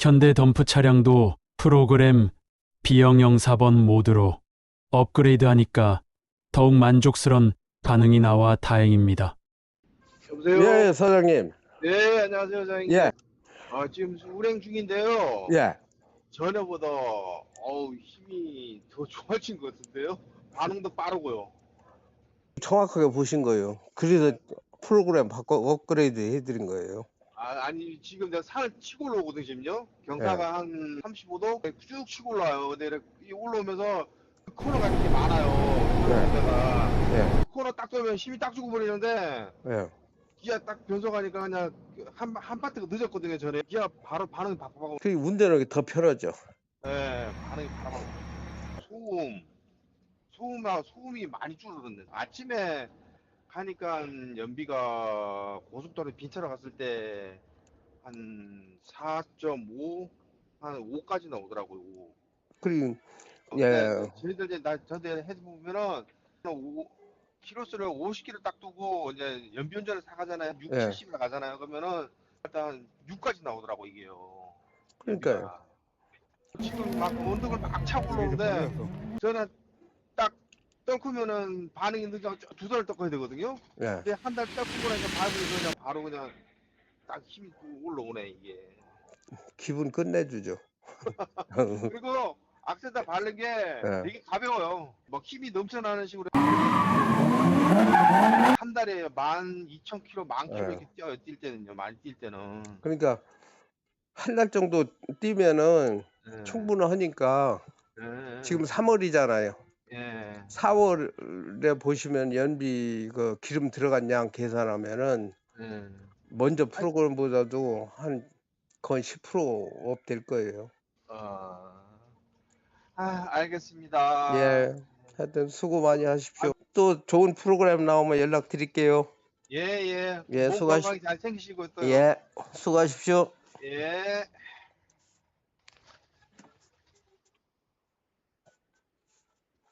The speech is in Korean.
현대 덤프 차량도 프로그램 B형형 4번 모드로 업그레이드하니까 더욱 만족스런 반응이 나와 다행입니다. 여보세요? 예, 사장님. 네, 안녕하세요, 사장님. 예, 아, 지금 운행 중인데요. 예. 전에보다 어우, 힘이 더 좋아진 것 같은데요. 반응도 빠르고요. 정확하게 보신 거예요. 그래서 프로그램 바꿔 업그레이드 해드린 거예요. 아, 아니 지금 내가 산을 치고 올라오거든요, 지금요. 경사가 한 35도 쭉 치고 올라와요. 근데 이렇게 이 올라오면서 코너가 이렇게 많아요. 네. 데가 예, 코너 딱 돌면 힘이 딱 주고 버리는데 예. 기아 딱 변속하니까 그냥 한, 한 파트가 늦었거든요, 전에. 기아 바로 반응이 바꿔가고 그 운전하기 더 편하죠. 네, 반응이 바로 소음, 소음아 소음이 많이 줄어들었네. 아침에 가니까 연비가 고속도로 빈차로 갔을 때 한 4.5, 한 5까지 나오더라고요. 그리고 예. 저희들 이제 나 저한테 해서 보면은 5, 키로수를 50km 딱 두고 이제 연비 운전을 사가잖아요. 6, 예. 70을 가잖아요. 그러면은 일단 6까지 나오더라고 이게요. 그러니까요. 지금 막 언덕을 막 차고 올라오는데 저는 딱 떡으면은 반응이 늦어 두 달을 떡어야 되거든요. 예. 근데 한달 떡고 나니까 바로 그냥 바로 그냥 딱 힘이 또 올라오네 이게. 기분 끝내주죠. 그리고 악셀다 바른 게 네. 되게 가벼워요. 막 힘이 넘쳐나는 식으로 한 달에 12,000km, 만 킬로 네. 이렇게 뛰어요. 뛸 때는요. 많이 뛸 때는. 그러니까 한 달 정도 뛰면은 네. 충분하니까 네. 지금 3월이잖아요. 예. 4월에 보시면 연비 그 기름 들어간 양 계산하면은 예. 먼저 프로그램보다도 한 거의 10%업 될 거예요. 어... 아, 알겠습니다. 예. 하여튼 수고 많이 하십시오. 또 좋은 프로그램 나오면 연락 드릴게요. 예, 예. 예, 몸 수고하시- 건강히 잘 챙기시고 또. 예. 수고하십시오. 예.